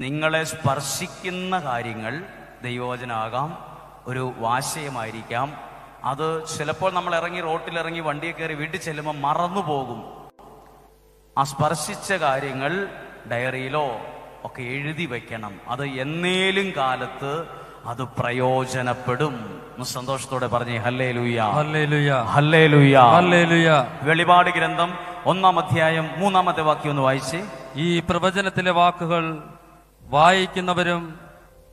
നിങ്ങളെ സ്പർശിക്കുന്ന കാര്യങ്ങൾ ദൈവവചനാകാം ഒരു വാശയമായിരിക്കാം. അത് ചിലപ്പോൾ നമ്മൾ ഇറങ്ങി റോട്ടിലിറങ്ങി വണ്ടിയെ കയറി വീട്ടിൽ ചെല്ലുമ്പോൾ മറന്നു പോകും. ആ സ്പർശിച്ച കാര്യങ്ങൾ ഡയറിയിലോ ഒക്കെ എഴുതി വെക്കണം. അത് എന്നേലും കാലത്ത് അത് പ്രയോജനപ്പെടും. സന്തോഷത്തോടെ പറഞ്ഞു ഹല്ലേ ലുയ്യ ഹല്ലേ ലുയ്യ ഹല്ലേലൂയ വെളിപാട് ഗ്രന്ഥം ഒന്നാം അധ്യായം മൂന്നാമത്തെ വാക്യം ഒന്ന് വായിച്ചേ. ഈ പ്രവചനത്തിലെ വാക്കുകൾ വായിക്കുന്നവരും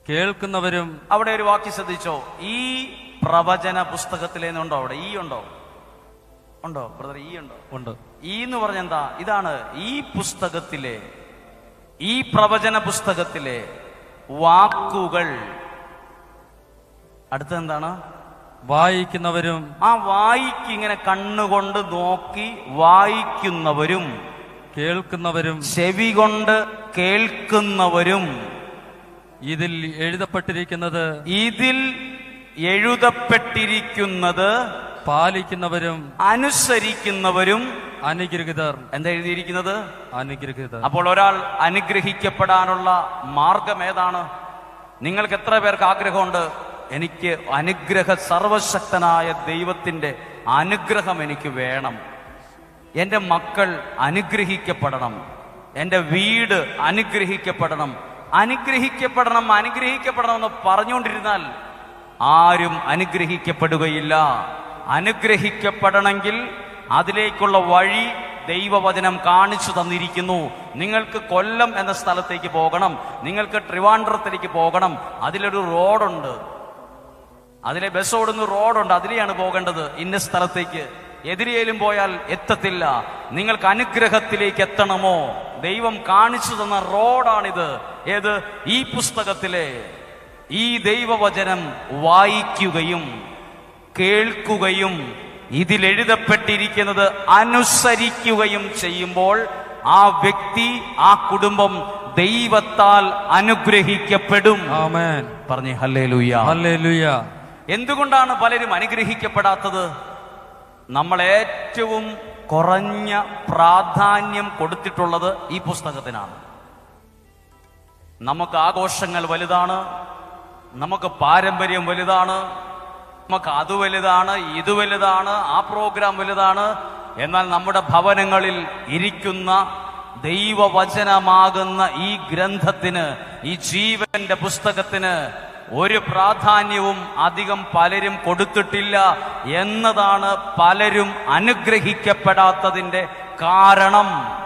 കേൾക്കുന്നവരും അവിടെ ഒരു വാക്യം ശ്രദ്ധിച്ചോ? ഈ പ്രവചന പുസ്തകത്തിലേന്നുണ്ടോ അവിടെ? ഈ ഉണ്ടോ? ഉണ്ടോ? ബ്രദർ ഈ ഉണ്ടോ? ഉണ്ട്. ഈ എന്ന് പറഞ്ഞ എന്താ? ഇതാണ് ഈ പുസ്തകത്തിലെ ഈ പ്രവചന പുസ്തകത്തിലെ വാക്കുകൾ. അടുത്ത എന്താണ്? വായിക്കുന്നവരും ആ വായിക്ക് ഇങ്ങനെ കണ്ണുകൊണ്ട് നോക്കി വായിക്കുന്നവരും. കേൾക്കുന്നവരും ചെവി കൊണ്ട് കേൾക്കുന്നവരും ഇതിൽ എഴുതപ്പെട്ടിരിക്കുന്നത് ഇതിൽ എഴുതപ്പെട്ടിരിക്കുന്നത് പാലിക്കുന്നവരും അനുസരിക്കുന്നവരും അനുഗ്രഹിതർ. എന്താ എഴുതിയിരിക്കുന്നത്? അനുഗ്രഹിതർ. അപ്പോൾ ഒരാൾ അനുഗ്രഹിക്കപ്പെടാനുള്ള മാർഗം ഏതാണ് നിങ്ങൾക്ക് എത്ര പേർക്ക് ആഗ്രഹമുണ്ട്? എനിക്ക് അനുഗ്രഹ സർവശക്തനായ ദൈവത്തിന്റെ അനുഗ്രഹം എനിക്ക് വേണം. എന്റെ മക്കൾ അനുഗ്രഹിക്കപ്പെടണം. എന്റെ വീട് അനുഗ്രഹിക്കപ്പെടണം. അനുഗ്രഹിക്കപ്പെടണം അനുഗ്രഹിക്കപ്പെടണം എന്ന് പറഞ്ഞുകൊണ്ടിരുന്നാൽ ആരും അനുഗ്രഹിക്കപ്പെടുകയില്ല. അനുഗ്രഹിക്കപ്പെടണമെങ്കിൽ അതിലേക്കുള്ള വഴി ദൈവവചനം കാണിച്ചു തന്നിരിക്കുന്നു. നിങ്ങൾക്ക് കൊല്ലം എന്ന സ്ഥലത്തേക്ക് പോകണം. നിങ്ങൾക്ക് ട്രിവാൻഡ്രത്തിലേക്ക് പോകണം. അതിലൊരു റോഡുണ്ട്. അതിലെ ബസ് ഓടുന്ന റോഡുണ്ട്. അതിലെയാണ് പോകേണ്ടത്. ഇന്ന സ്ഥലത്തേക്ക്. എതിരേലും പോയാൽ എത്തത്തില്ല. നിങ്ങൾക്ക് അനുഗ്രഹത്തിലേക്ക് എത്തണമോ? ദൈവം കാണിച്ചു തന്ന റോഡാണിത്. ഏത്? ഈ പുസ്തകത്തിലെ. ഈ ദൈവവചനം വായിക്കുകയും കേൾക്കുകയും ഇതിൽ എഴുതപ്പെട്ടിരിക്കുന്നത് അനുസരിക്കുകയും ചെയ്യുമ്പോൾ ആ വ്യക്തി ആ കുടുംബം ദൈവത്താൽ അനുഗ്രഹിക്കപ്പെടും. പറഞ്ഞേ ഹല്ലേ ഹല്ലേലൂയ. എന്തുകൊണ്ടാണ് പലരും അനുഗ്രഹിക്കപ്പെടാത്തത്? നമ്മൾ ഏറ്റവും കുറഞ്ഞ പ്രാധാന്യം കൊടുത്തിട്ടുള്ളത് ഈ പുസ്തകത്തിനാണ്. നമുക്ക് ആഘോഷങ്ങൾ വലുതാണ് നമുക്ക് പാരമ്പര്യം വലുതാണ് നമുക്ക് അത് വലുതാണ് ഇത് വലുതാണ് ആ പ്രോഗ്രാം വലുതാണ്. എന്നാൽ നമ്മുടെ ഭവനങ്ങളിൽ ഇരിക്കുന്ന ദൈവവചനമാകുന്ന ഈ ഗ്രന്ഥത്തിന് ഈ ജീവന്റെ പുസ്തകത്തിന് ഒരു പ്രാധാന്യവും അധികം പലരും കൊടുത്തിട്ടില്ല എന്നതാണ് പലരും അനുഗ്രഹിക്കപ്പെടാത്തതിന്റെ കാരണം.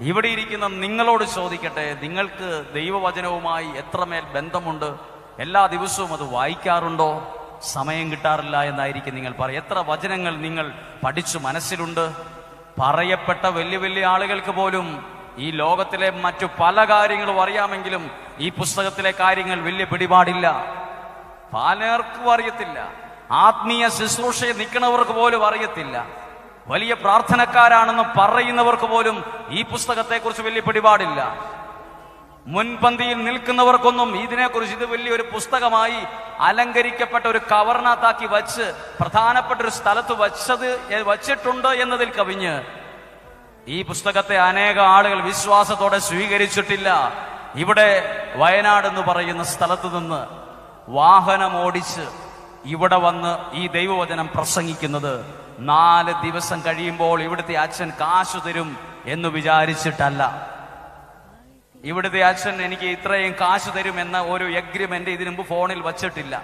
ഇവിടെ ഇരിക്കുന്ന നിങ്ങളോട് ചോദിക്കട്ടെ നിങ്ങൾക്ക് ദൈവവചനവുമായി എത്രമേൽ ബന്ധമുണ്ട്? എല്ലാ ദിവസവും അത് വായിക്കാറുണ്ടോ? സമയം കിട്ടാറില്ല എന്നായിരിക്കും നിങ്ങൾ പറയും എത്ര വചനങ്ങൾ നിങ്ങൾ പഠിച്ചു മനസ്സിലുണ്ട്? പറയപ്പെട്ട വലിയ വലിയ ആളുകൾക്ക് പോലും ഈ ലോകത്തിലെ മറ്റു പല കാര്യങ്ങളും അറിയാമെങ്കിലും ഈ പുസ്തകത്തിലെ കാര്യങ്ങൾ വലിയ പിടിപാടില്ല. പലർക്കും അറിയത്തില്ല. ആത്മീയ ശുശ്രൂഷയിൽ നിൽക്കുന്നവർക്ക് പോലും അറിയത്തില്ല. വലിയ പ്രാർത്ഥനക്കാരാണെന്ന് പറയുന്നവർക്ക് പോലും ഈ പുസ്തകത്തെക്കുറിച്ച് വലിയ പിടിപാടില്ല. മുൻപന്തിയിൽ നിൽക്കുന്നവർക്കൊന്നും ഇതിനെക്കുറിച്ച് ഇത് വലിയൊരു പുസ്തകമായി അലങ്കരിക്കപ്പെട്ട ഒരു കവർണത്താക്കി വച്ച് പ്രധാനപ്പെട്ട ഒരു സ്ഥലത്ത് വച്ചത് വച്ചിട്ടുണ്ട് എന്നതിൽ കവിഞ്ഞ്. ഈ പുസ്തകത്തെ അനേക ആളുകൾ വിശ്വാസത്തോടെ സ്വീകരിച്ചിട്ടില്ല. ഇവിടെ വയനാട് എന്ന് പറയുന്ന സ്ഥലത്ത് നിന്ന് വാഹനം ഓടിച്ച് ഇവിടെ വന്ന് ഈ ദൈവവചനം പ്രസംഗിക്കുന്നത് നാല് ദിവസം കഴിയുമ്പോൾ ഇവിടുത്തെ അച്ഛൻ കാശു തരും എന്ന് വിചാരിച്ചിട്ടല്ല. ഇവിടുത്തെ അച്ഛൻ എനിക്ക് ഇത്രയും കാശു തരും എന്ന ഒരു എഗ്രിമെന്റ് ഇതിനു മുമ്പ് ഫോണിൽ വച്ചിട്ടില്ല.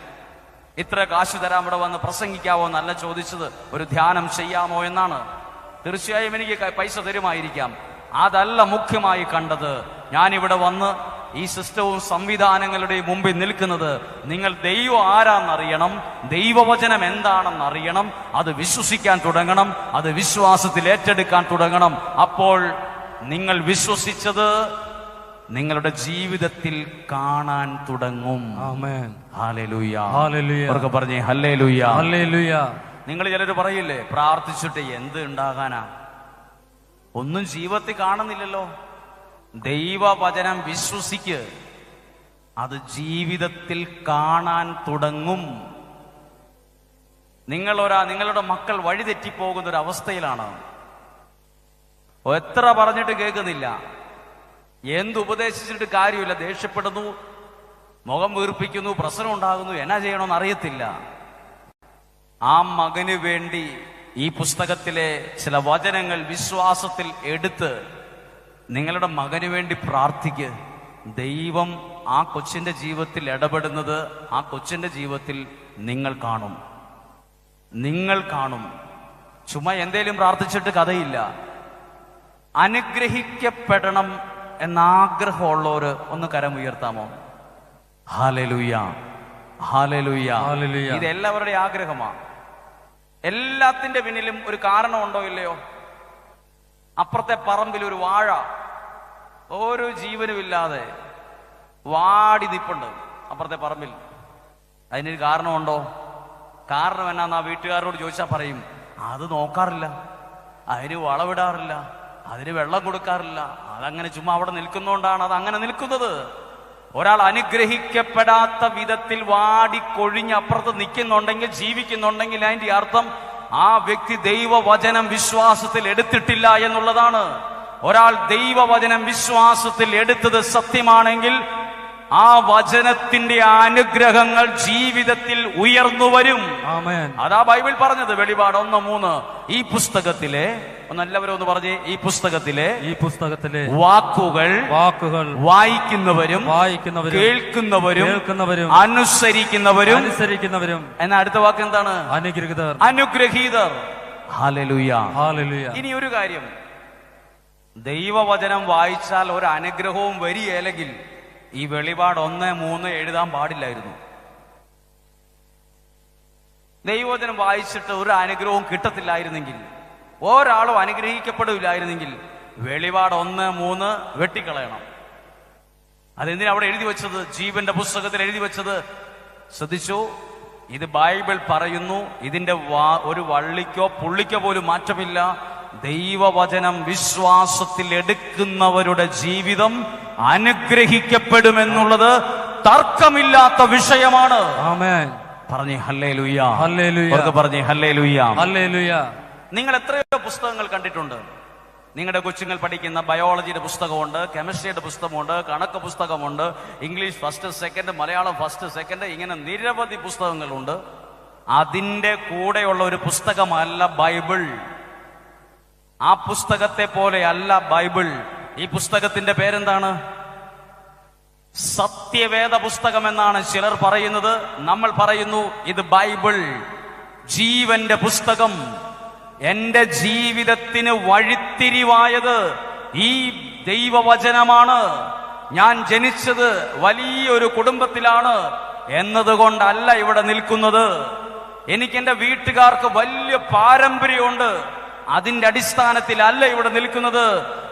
ഇത്ര കാശു തരാൻ ഇവിടെ വന്ന് പ്രസംഗിക്കാവോ എന്നല്ല ചോദിച്ചത്. ഒരു ധ്യാനം ചെയ്യാമോ എന്നാണ്. തീർച്ചയായും എനിക്ക് പൈസ തരുമായിരിക്കാം. അതല്ല മുഖ്യമായി കണ്ടത്. ഞാനിവിടെ വന്ന് ഈ സിസ്റ്റവും സംവിധാനങ്ങളുടെയും മുമ്പിൽ നിൽക്കുന്നത് നിങ്ങൾ ദൈവം ആരാന്നറിയണം? ദൈവവചനം എന്താണെന്ന് അറിയണം അത് വിശ്വസിക്കാൻ തുടങ്ങണം. അത് വിശ്വാസത്തിൽ ഏറ്റെടുക്കാൻ തുടങ്ങണം. അപ്പോൾ നിങ്ങൾ വിശ്വസിച്ചത് നിങ്ങളുടെ ജീവിതത്തിൽ കാണാൻ തുടങ്ങും. പറഞ്ഞേ നിങ്ങൾ ചിലർ പറയില്ലേ പ്രാർത്ഥിച്ചിട്ട് എന്ത് ഉണ്ടാകാനാ? ഒന്നും ജീവിതത്തിൽ കാണുന്നില്ലല്ലോ. ദൈവവചനം വിശ്വസിക്ക്. അത് ജീവിതത്തിൽ കാണാൻ തുടങ്ങും. നിങ്ങളൊരാ നിങ്ങളുടെ മക്കൾ വഴിതെറ്റിപ്പോകുന്ന ഒരു അവസ്ഥയിലാണ് എത്ര പറഞ്ഞിട്ട് കേൾക്കുന്നില്ല. എന്ത് ഉപദേശിച്ചിട്ട് കാര്യമില്ല. ദേഷ്യപ്പെടുന്നു മുഖം വീർപ്പിക്കുന്നു പ്രശ്നം ഉണ്ടാകുന്നു എന്നാ ചെയ്യണമെന്ന് അറിയത്തില്ല. ആ മകന് വേണ്ടി ഈ പുസ്തകത്തിലെ ചില വചനങ്ങൾ വിശ്വാസത്തിൽ എടുത്ത് നിങ്ങളുടെ മകന് വേണ്ടി പ്രാർത്ഥിക്ക്. ദൈവം ആ കൊച്ചിന്റെ ജീവിതത്തിൽ ഇടപെടുന്നത് ആ കൊച്ചിന്റെ ജീവിതത്തിൽ നിങ്ങൾ കാണും. നിങ്ങൾ കാണും. ചുമ്മാ എന്തേലും പ്രാർത്ഥിച്ചിട്ട് കഥയില്ല. അനുഗ്രഹിക്കപ്പെടണം എന്നാഗ്രഹമുള്ളവര് ഒന്ന് കരമുയർത്താമോ ഹാലലുയ്യ ഹാലലുയ്യ. ഇത് എല്ലാവരുടെയും ആഗ്രഹമാണ് എല്ലാത്തിന്റെ പിന്നിലും ഒരു കാരണമുണ്ടോ ഇല്ലയോ? അപ്പുറത്തെ പറമ്പിൽ ഒരു വാഴ. ഒരു ജീവനുമില്ലാതെ വാടി നിപ്പുണ്ട്. അപ്പുറത്തെ പറമ്പിൽ. അതിനൊരു കാരണമുണ്ടോ? കാരണം എന്നാന്ന് ആ വീട്ടുകാരോട് ചോദിച്ചാൽ പറയും അത് നോക്കാറില്ല. അതിന് വളവിടാറില്ല. അതിന് വെള്ളം കൊടുക്കാറില്ല. അതങ്ങനെ ചുമ്മാ അവിടെ നിൽക്കുന്നോണ്ടാണ് അത് അങ്ങനെ നിൽക്കുന്നത്. ഒരാൾ അനുഗ്രഹിക്കപ്പെടാത്ത വിധത്തിൽ വാടി വാടിക്കൊഴിഞ്ഞ് അപ്പുറത്ത് നിൽക്കുന്നുണ്ടെങ്കിൽ ജീവിക്കുന്നുണ്ടെങ്കിൽ അതിന്റെ അർത്ഥം ആ വ്യക്തി ദൈവവചനം വിശ്വാസത്തിൽ എടുത്തിട്ടില്ല എന്നുള്ളതാണ്. ഒരാൾ ദൈവവചനം വിശ്വാസത്തിൽ എടുത്തത് സത്യമാണെങ്കിൽ ആ വചനത്തിന്റെ അനുഗ്രഹങ്ങൾ ജീവിതത്തിൽ ഉയർന്നു വരും. അതാ ബൈബിൾ പറഞ്ഞത് വെളിപാട് ഒന്ന് മൂന്ന്. ഈ പുസ്തകത്തിലെ ഒന്നല്ലവരും ഒന്ന് പറഞ്ഞേ ഈ പുസ്തകത്തിലെ ഈ പുസ്തകത്തിലെ വാക്കുകൾ വാക്കുകൾ വായിക്കുന്നവരും വായിക്കുന്നവരും കേൾക്കുന്നവരും കേൾക്കുന്നവരും അനുസരിക്കുന്നവരും. അനുസരിക്കുന്നവരും. എന്ന അടുത്ത വാക്ക് എന്താണ്? അനുഗ്രഹീതർ. അനുഗ്രഹീതർ. ഹാലലുയ ഹാലലുയ ഇനി ഒരു കാര്യം. ദൈവവചനം വായിച്ചാൽ ഒരു അനുഗ്രഹവും വരികയില്ലെങ്കിൽ ഈ വെളിപാട് ഒന്ന് മൂന്ന് എഴുതാൻ പാടില്ലായിരുന്നു. ദൈവവചനം വായിച്ചിട്ട് ഒരു അനുഗ്രഹവും കിട്ടത്തില്ലായിരുന്നെങ്കിൽ ഒരാളും അനുഗ്രഹിക്കപ്പെടില്ലായിരുന്നെങ്കിൽ വെളിപാട് ഒന്ന് മൂന്ന് വെട്ടിക്കളയണം. അതെന്തിനാ അവിടെ എഴുതി വെച്ചത്? ജീവന്റെ പുസ്തകത്തിൽ എഴുതി വെച്ചത്? ശ്രദ്ധിച്ചു ഇത് ബൈബിൾ പറയുന്നു ഇതിന്റെ ഒരു വള്ളിക്കോ പുള്ളിക്കോ പോലും മാറ്റമില്ല. ദൈവവചനം വിശ്വാസത്തിൽ എടുക്കുന്നവരുടെ ജീവിതം അനുഗ്രഹിക്കപ്പെടുമെന്നുള്ളത് തർക്കമില്ലാത്ത വിഷയമാണ്. പറഞ്ഞേ ഹല്ലേ ലുയ്യ ഹല്ലേലൂയ. പറഞ്ഞേ ഹല്ലേ ലുയ്യ ഹല്ലേലൂയ നിങ്ങൾ എത്രയോ പുസ്തകങ്ങൾ കണ്ടിട്ടുണ്ട്. നിങ്ങളുടെ കൊച്ചുങ്ങൾ പഠിക്കുന്ന ബയോളജിയുടെ പുസ്തകമുണ്ട് കെമിസ്ട്രിയുടെ പുസ്തകമുണ്ട് കണക്ക് പുസ്തകമുണ്ട് English first second Malayalam first second ഇങ്ങനെ നിരവധി പുസ്തകങ്ങളുണ്ട്. അതിന്റെ കൂടെയുള്ള ഒരു പുസ്തകമല്ല ബൈബിൾ. ആ പുസ്തകത്തെ പോലെ അല്ല ബൈബിൾ. ഈ പുസ്തകത്തിന്റെ പേരെന്താണ്? സത്യവേദ പുസ്തകം എന്നാണ് ചിലർ പറയുന്നത്. നമ്മൾ പറയുന്നു ഇത് ബൈബിൾ. ജീവന്റെ പുസ്തകം. എന്റെ ജീവിതത്തിന് വഴിത്തിരിവായത് ഈ ദൈവവചനമാണ്. ഞാൻ ജനിച്ചത് വലിയൊരു കുടുംബത്തിലാണ് എന്നതുകൊണ്ടല്ല ഇവിടെ നിൽക്കുന്നത്. എനിക്ക് എന്റെ വീട്ടുകാർക്ക് വലിയ പാരമ്പര്യമുണ്ട്. അതിന്റെ അടിസ്ഥാനത്തിലല്ല ഇവിടെ നിൽക്കുന്നത്.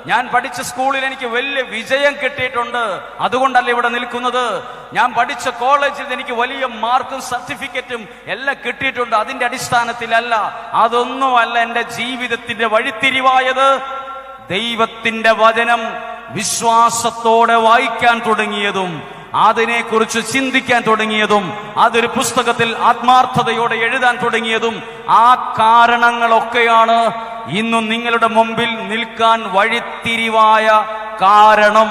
ഞാൻ പഠിച്ച സ്കൂളിൽ എനിക്ക് വലിയ വിജയം കിട്ടിയിട്ടുണ്ട്. അതുകൊണ്ടല്ല ഇവിടെ നിൽക്കുന്നത്. ഞാൻ പഠിച്ച കോളേജിൽ എനിക്ക് വലിയ മാർക്കും സർട്ടിഫിക്കറ്റും എല്ലാം കിട്ടിയിട്ടുണ്ട്. അതിന്റെ അടിസ്ഥാനത്തിലല്ല അതൊന്നുമല്ല എന്റെ ജീവിതത്തിന്റെ വഴിത്തിരിവായത്. ദൈവത്തിന്റെ വചനം വിശ്വാസത്തോടെ വായിക്കാൻ തുടങ്ങിയതും അതിനെക്കുറിച്ച് ചിന്തിക്കാൻ തുടങ്ങിയതും അതൊരു പുസ്തകത്തിൽ ആത്മാർത്ഥതയോടെ എഴുതാൻ തുടങ്ങിയതും ആ കാരണങ്ങളൊക്കെയാണ് ഇന്നും നിങ്ങളുടെ മുമ്പിൽ നിൽക്കാൻ വഴിത്തിരിവായ കാരണം